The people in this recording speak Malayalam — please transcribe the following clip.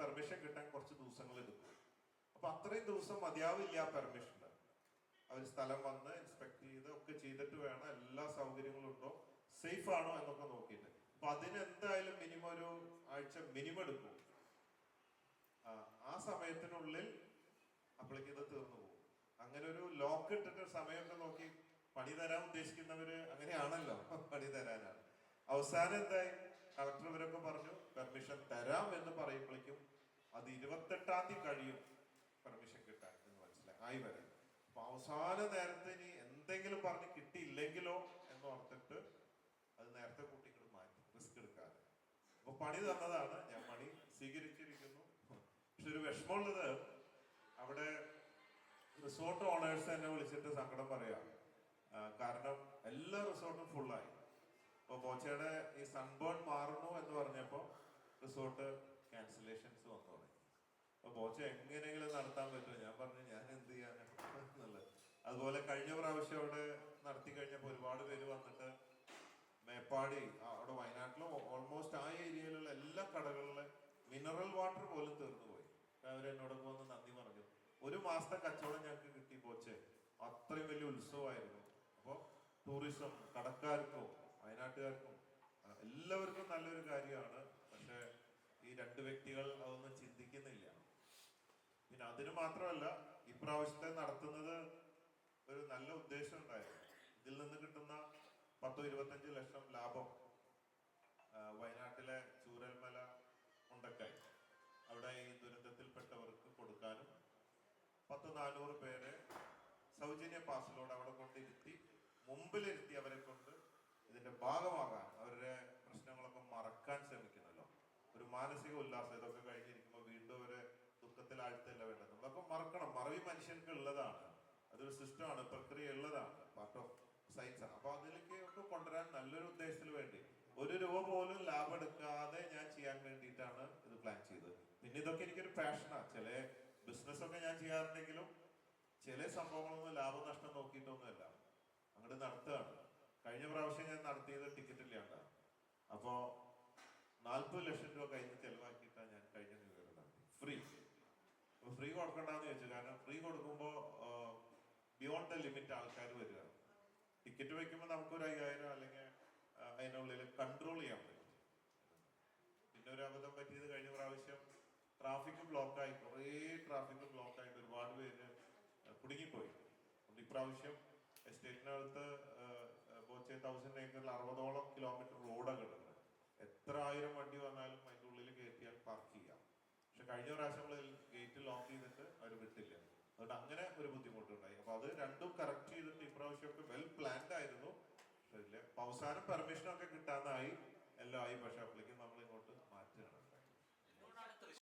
പെർമിഷൻ കിട്ടാൻ കുറച്ച് ദിവസങ്ങൾ എടുക്കും. അപ്പൊ അത്രയും ദിവസം മതിയാവില്ല പെർമിഷൻ അവർ സ്ഥലം വന്ന് ഇൻസ്പെക്ട് ചെയ്ത് ഒക്കെ ചെയ്തിട്ട് വേണം എല്ലാ സൗകര്യങ്ങളും ഉണ്ടോ സേഫ് ആണോ എന്നൊക്കെ നോക്കിയിട്ട്. അപ്പൊ അതിന് എന്തായാലും മിനിമം ഒരു ആഴ്ച മിനിമം എടുക്കും. ആ, ആ സമയത്തിനുള്ളിൽ അപ്പോഴേക്ക് ഇത് തീർന്നു പോകും. അങ്ങനെ ഒരു ലോക്ക് ഇട്ടിട്ട് സമയമൊക്കെ നോക്കി പണി തരാൻ ഉദ്ദേശിക്കുന്നവര് അങ്ങനെയാണല്ലോ പണി തരാനാണ്. അവസാനം എന്തായി? കളക്ടർ ഇവരൊക്കെ പറഞ്ഞു പെർമിഷൻ തരാം എന്ന് പറയുമ്പോഴേക്കും അത് ഇരുപത്തെട്ടാം തീയതി കഴിയും. പെർമിഷൻ കിട്ടാൻ എന്ന് മനസ്സിലായി. ആയി വരാൻ അപ്പൊ അവസാന നേരത്തെ ഇനി എന്തെങ്കിലും പറഞ്ഞ് കിട്ടിയില്ലെങ്കിലോ എന്ന് ഓർത്തിട്ട് അത് നേരത്തെ കുട്ടികൾ മാറ്റി. റിസ്ക് എടുക്കാതെ. അപ്പൊ പണി തന്നതാണ്. ഞാൻ പണി സ്വീകരിച്ചിരിക്കുന്നു. പക്ഷെ ഒരു വിഷമമുള്ളത് അവിടെ റിസോർട്ട് ഓണേഴ്സ് എന്നെ വിളിച്ചിട്ട് സങ്കടം പറയാം. കാരണം എല്ലാ റിസോർട്ടും ഫുള്ളായി അപ്പൊ ബോച്ചയുടെ ഈ സൺബേൺ മാറുന്നു എന്ന് പറഞ്ഞപ്പോ റിസോർട്ട് ക്യാൻസലേഷൻസ് വന്നു തുടങ്ങി അപ്പൊ ബോച്ച എങ്ങനെയെങ്കിലും നടത്താൻ പറ്റുമോ? ഞാൻ പറഞ്ഞു ഞാൻ എന്ത് ചെയ്യാനാണ് എന്നുള്ളത്. അതുപോലെ കഴിഞ്ഞ പ്രാവശ്യം അവിടെ നടത്തി കഴിഞ്ഞപ്പോൾ ഒരുപാട് പേര് വന്നിട്ട് മേപ്പാടി അവിടെ വയനാട്ടിലും ഓൾമോസ്റ്റ് ആ ഏരിയയിലുള്ള എല്ലാ കടകളിലെ മിനറൽ വാട്ടർ പോലും തീർന്നു പോയി. അവരെന്നോടൊക്കെ വന്ന് നന്ദി പറഞ്ഞു. ഒരു മാസത്തെ കച്ചവടം ഞങ്ങൾക്ക് കിട്ടി പോച്ചെ അത്രയും വലിയ ഉത്സവമായിരുന്നു. അപ്പോൾ ടൂറിസം കടക്കാർക്കും വയനാട്ടുകാർക്കും എല്ലാവർക്കും നല്ലൊരു കാര്യമാണ്. ഈ രണ്ട് വ്യക്തികൾ അതൊന്നും ചിന്തിക്കുന്നില്ല. പിന്നെ അതിന് മാത്രമല്ല ഇപ്രാവശ്യത്തെ നടത്തുന്നത് ഒരു നല്ല ഉദ്ദേശം ഉണ്ടായിരുന്നു. ഇതിൽ നിന്ന് കിട്ടുന്ന പത്തോ ഇരുപത്തഞ്ച് ലക്ഷം ലാഭം വയനാട്ടിലെ ചൂരൽമല മുണ്ടക്കായി അവിടെ ഈ ദുരന്തത്തിൽപ്പെട്ടവർക്ക് കൊടുക്കാനും പത്ത് നാനൂറ് പേരെ സൗജന്യ പാസിലൂടെ അവിടെ കൊണ്ടിരുത്തി മുമ്പിലിരുത്തി അവരെ കൊണ്ട് ഇതിന്റെ ഭാഗമാകാൻ മാനസിക ഉല്ലാസം ഇതൊക്കെ കഴിഞ്ഞിരിക്കുമ്പോൾ വീണ്ടും അവരെ ദുഃഖത്തിൽ ആഴ്ത്തല്ല വേണ്ടത്. നമ്മളൊക്കെ മറക്കണം. മറവി മനുഷ്യർക്ക് ഉള്ളതാണ്. അതൊരു സിസ്റ്റമാണ് പ്രക്രിയ ഉള്ളതാണ്. പാർട്ട് ഓഫ് സയൻസ് ആണ്. അപ്പൊ അതിലേക്ക് ഒക്കെ കൊണ്ടുവരാൻ നല്ലൊരു ഉദ്ദേശത്തിന് വേണ്ടി ഒരു രൂപ പോലും ലാഭം എടുക്കാതെ ഞാൻ ചെയ്യാൻ വേണ്ടിയിട്ടാണ് ഇത് പ്ലാൻ ചെയ്തത്. പിന്നെ ഇതൊക്കെ എനിക്കൊരു പാഷനാണ് ചില ബിസിനസ് ഒക്കെ ഞാൻ ചെയ്യാറുണ്ടെങ്കിലും ചില സംഭവങ്ങളൊന്നും ലാഭനഷ്ടം നോക്കിയിട്ടൊന്നുമല്ല. അങ്ങോട്ട് നടത്തുകയാണ്. കഴിഞ്ഞ പ്രാവശ്യം ഞാൻ നടത്തിയത് ടിക്കറ്റ് ഇല്ലാണ്ടാണ്. അപ്പോ നാൽപ്പത് ലക്ഷം രൂപ കയ്യിൽ നിന്ന് ഞാൻ കഴിഞ്ഞ നടത്തി ഫ്രീ അപ്പൊ ഫ്രീ കൊടുക്കണ്ടെന്ന് ചോദിച്ചു. കാരണം ഫ്രീ കൊടുക്കുമ്പോൾ ബിയോണ്ട് ദ ലിമിറ്റ് ആൾക്കാർ വരിക. ടിക്കറ്റ് വെക്കുമ്പോൾ നമുക്കൊരു അയ്യായിരം അല്ലെങ്കിൽ അതിനുള്ളിൽ കൺട്രോൾ ചെയ്യാൻ പറ്റും. പിന്നെ ഒരു അബദ്ധം പറ്റിയത് കഴിഞ്ഞ പ്രാവശ്യം ട്രാഫിക് ബ്ലോക്കായി കുറേ ട്രാഫിക് ബ്ലോക്കായിട്ട് ഒരുപാട് പേര് കുടുങ്ങിപ്പോയി. അതുകൊണ്ട് ഇപ്രാവശ്യം എസ്റ്റേറ്റിനടുത്ത് ബോച്ചെ തൗസൻഡ് ഏക്കറിൽ അറുപതോളം കിലോമീറ്റർ റോഡ് ഉണ്ട്. എത്ര ആയിരം വണ്ടി വന്നാലും അതിന്റെ ഉള്ളിൽ കയറ്റിയാൽ പാർക്ക് ചെയ്യാം. പക്ഷെ കഴിഞ്ഞ പ്രാവശ്യം നമ്മൾ ഗേറ്റ് ലോക്ക് ചെയ്തിട്ട് അവർ വിട്ടില്ല. അതുകൊണ്ട് അങ്ങനെ ഒരു ബുദ്ധിമുട്ടുണ്ടായി. അപ്പൊ അത് രണ്ടും കറക്റ്റ് ചെയ്തിട്ട് ഇപ്രാവശ്യമൊക്കെ വെൽ പ്ലാൻഡ് ആയിരുന്നു. പക്ഷെ അവസാനം പെർമിഷൻ ഒക്കെ കിട്ടാന്നായി എല്ലാം ആയി. പക്ഷെ അപ്പോഴേക്കും നമ്മൾ